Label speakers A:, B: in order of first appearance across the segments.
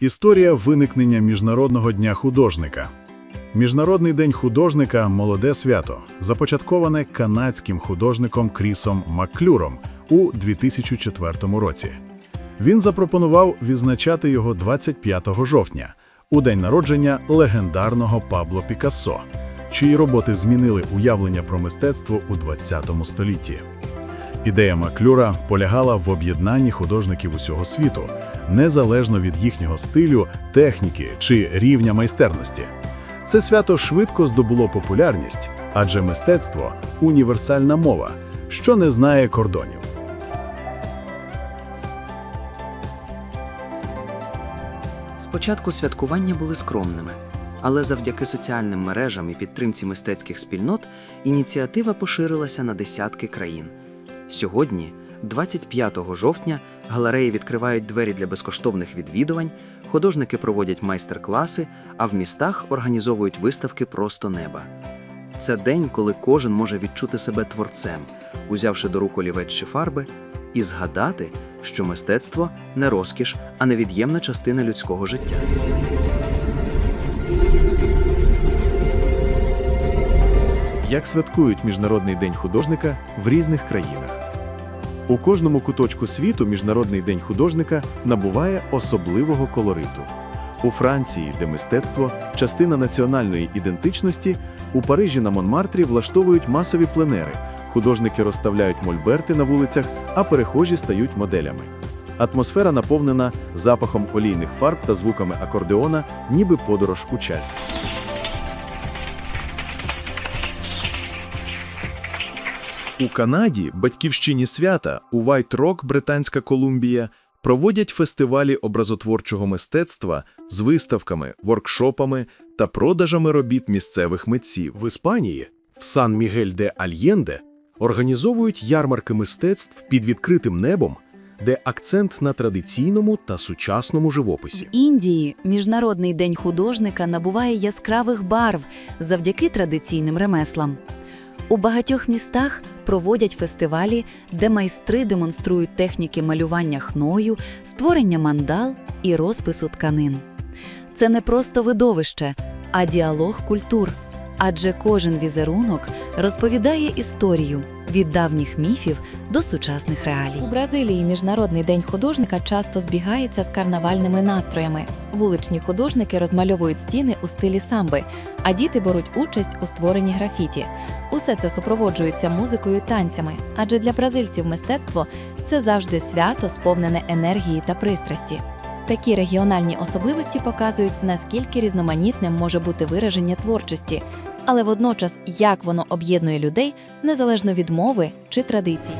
A: Історія виникнення Міжнародного дня художника. Міжнародний день художника молоде свято, започатковане канадським художником Крісом Макклюром у 2004 році. Він запропонував відзначати його 25 жовтня, у день народження легендарного Пабло Пікассо, чиї роботи змінили уявлення про мистецтво у 20 столітті. Ідея Маклюра полягала в об'єднанні художників усього світу, незалежно від їхнього стилю, техніки чи рівня майстерності. Це свято швидко здобуло популярність, адже мистецтво універсальна мова, що не знає кордонів.
B: Спочатку святкування були скромними, але завдяки соціальним мережам і підтримці мистецьких спільнот ініціатива поширилася на десятки країн. Сьогодні, 25 жовтня, галереї відкривають двері для безкоштовних відвідувань, художники проводять майстер-класи, а в містах організовують виставки просто неба. Це день, коли кожен може відчути себе творцем, узявши до рук олівець фарби, і згадати, що мистецтво не розкіш, а невід'ємна частина людського життя.
C: Як святкують Міжнародний день художника в різних країнах. У кожному куточку світу Міжнародний день художника набуває особливого колориту. У Франції, де мистецтво частина національної ідентичності, у Парижі на Монмартрі влаштовують масові пленери. Художники розставляють мольберти на вулицях, а перехожі стають моделями. Атмосфера наповнена запахом олійних фарб та звуками акордеона, ніби подорож у часі. У Канаді, батьківщині свята, у Rock, Британська Колумбія, проводять фестивалі образотворчого мистецтва з виставками, воркшопами та продажами робіт місцевих митців. В Іспанії, в Сан-Мігель-де-Альєнде, організовують ярмарки мистецтв під відкритим небом, де акцент на традиційному та сучасному живописі.
D: В Індії Міжнародний день художника набуває яскравих барв завдяки традиційним ремеслам. У багатьох містах проводять фестивалі, де майстри демонструють техніки малювання хною, створення мандал і розпису тканин. Це не просто видовище, а діалог культур, адже кожен візерунок розповідає історію від давніх міфів до сучасних реалій.
E: У Бразилії Міжнародний день художника часто збігається з карнавальними настроями. Вуличні художники розмальовують стіни у стилі самби, а діти беруть участь у створенні графіті. Усе це супроводжується музикою і танцями, адже для бразильців мистецтво це завжди свято, сповнене енергії та пристрасті. Такі регіональні особливості показують, наскільки різноманітним може бути вираження творчості, але водночас як воно об'єднує людей незалежно від мови чи традицій.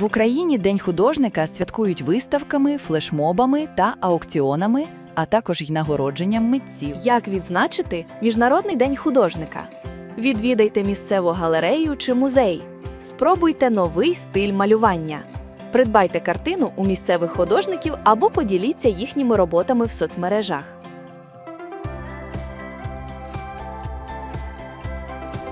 F: В Україні День художника святкують виставками, флешмобами та аукціонами, а також й нагородженням митців.
G: Як відзначити Міжнародний день художника? Відвідайте місцеву галерею чи музей. Спробуйте новий стиль малювання. Придбайте картину у місцевих художників або поділіться їхніми роботами в соцмережах.